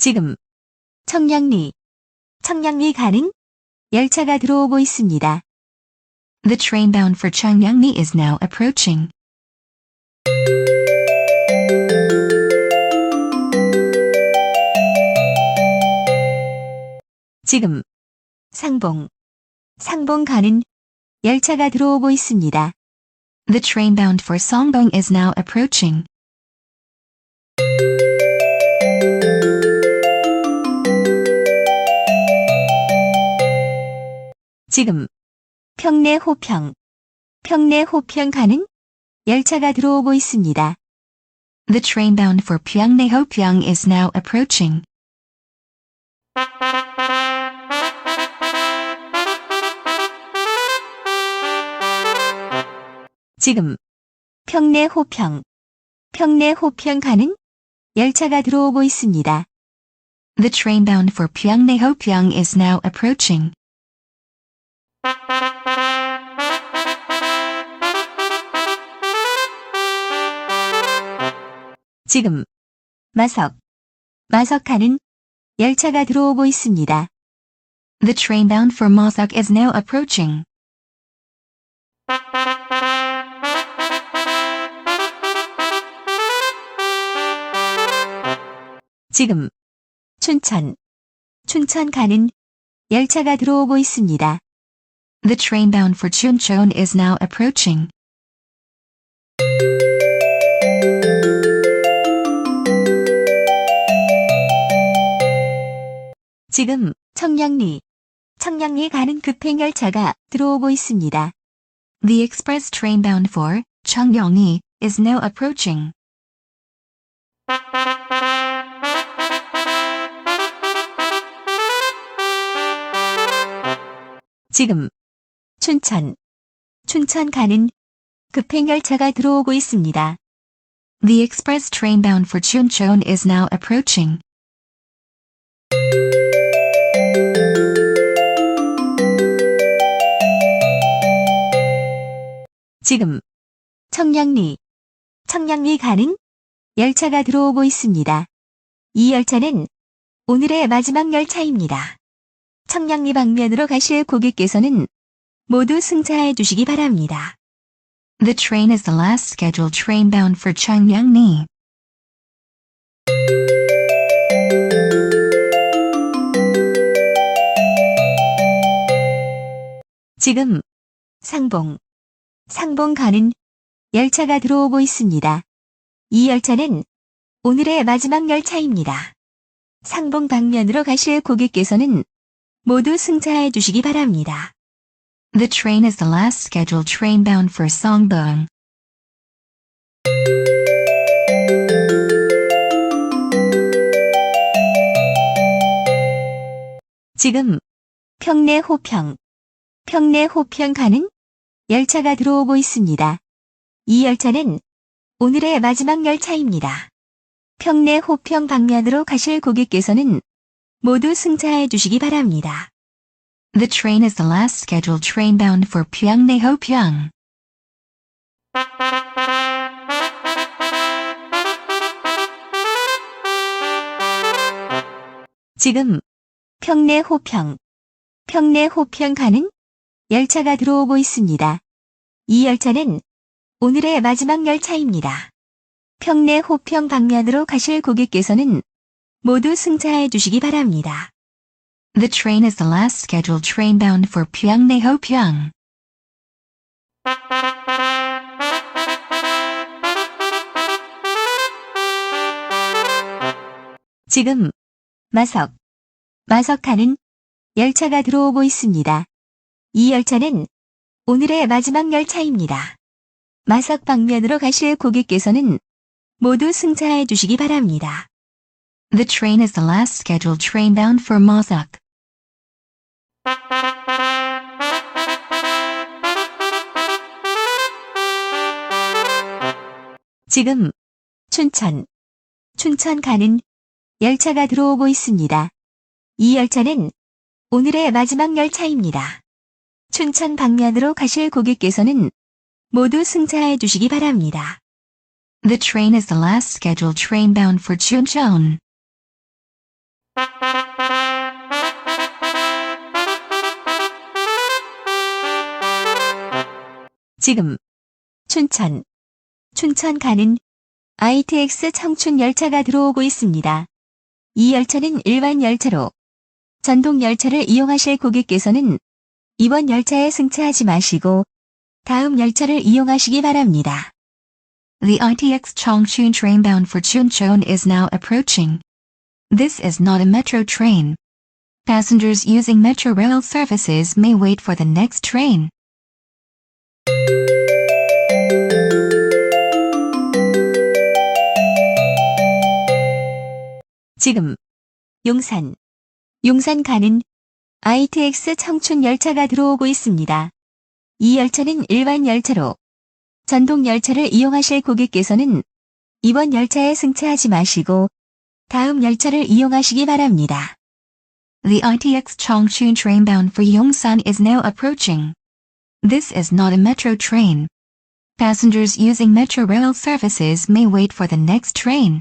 지금 청량리, 청량리 가는 열차가 들어오고 있습니다. The train bound for Changyangni is now approaching. 지금 상봉, 상봉 가는 열차가 들어오고 있습니다. The train bound for Songbong is now approaching. 지금 평내 호평, 평내 호평 가는 열차가 들어오고 있습니다. The train bound for Pyongne Hopyeong is now approaching. 지금 평내 호평, 평내 호평 가는 열차가 들어오고 있습니다. The train bound for Pyongne Hopyeong is now approaching. 지금 마석, 마석 가는 열차가 들어오고 있습니다. The train bound for Mosok is now approaching. 지금 춘천, 춘천 가는 열차가 들어오고 있습니다. The train bound for Chuncheon is now approaching. 지금 청량리, 청량리 가는 급행열차가 들어오고 있습니다. The express train bound for Changyongni is now approaching. 지금 춘천, 춘천 가는 급행열차가 들어오고 있습니다. The express train bound for Chuncheon is now approaching. 지금 청량리, 청량리 가는 열차가 들어오고 있습니다. 이 열차는 오늘의 마지막 열차입니다. 청량리 방면으로 가실 고객께서는 모두 승차해 주시기 바랍니다. The train is the last scheduled train bound for Changyangni. 지금 상봉, 상봉 가는 열차가 들어오고 있습니다. 이 열차는 오늘의 마지막 열차입니다. 상봉 방면으로 가실 고객께서는 모두 승차해 주시기 바랍니다. The train is the last scheduled train bound for Songbong. 지금 평내 호평, 평내 호평 가는 열차가 들어오고 있습니다. 이 열차는 오늘의 마지막 열차입니다. 평내 호평 방면으로 가실 고객께서는 모두 승차해 주시기 바랍니다. The train is the last scheduled train bound for Pyongne Hopyeong. 지금 평내 호평, 평내 호평 가는 열차가 들어오고 있습니다. 이 열차는 오늘의 마지막 열차입니다. 평내 호평 방면으로 가실 고객께서는 모두 승차해 주시기 바랍니다. The train is the last scheduled train bound for Pyongne Hopyeong. 지금 마석, 마석 가는 열차가 들어오고 있습니다. 이 열차는 오늘의 마지막 열차입니다. 마석 방면으로 가실 고객께서는 모두 승차해 주시기 바랍니다. The train is the last scheduled train bound for Mosok. 지금 춘천, 춘천 가는 열차가 들어오고 있습니다. 이 열차는 오늘의 마지막 열차입니다. 춘천 방면으로 가실 고객께서는 모두 승차해 주시기 바랍니다. The train is the last scheduled train bound for Chuncheon. 지금 춘천 춘천 가는 ITX 청춘 열차가 들어오고 있습니다. 이 열차는 일반 열차로 전동 열차를 이용하실 고객께서는 이번 열차에 승차하지 마시고 다음 열차를 이용하시기 바랍니다. The ITX Chongchun train bound for Chuncheon is now approaching. This is not a metro train. Passengers using metro rail services may wait for the next train. 지금 용산, 용산 가는 ITX 청춘 열차가 들어오고 있습니다. 이 열차는 일반 열차로 전동 열차를 이용하실 고객께서는 이번 열차에 승차하지 마시고 다음 열차를 이용하시기 바랍니다. The ITX Chongchun train bound for Yongsan is now approaching. This is not a metro train. Passengers using metro rail services may wait for the next train.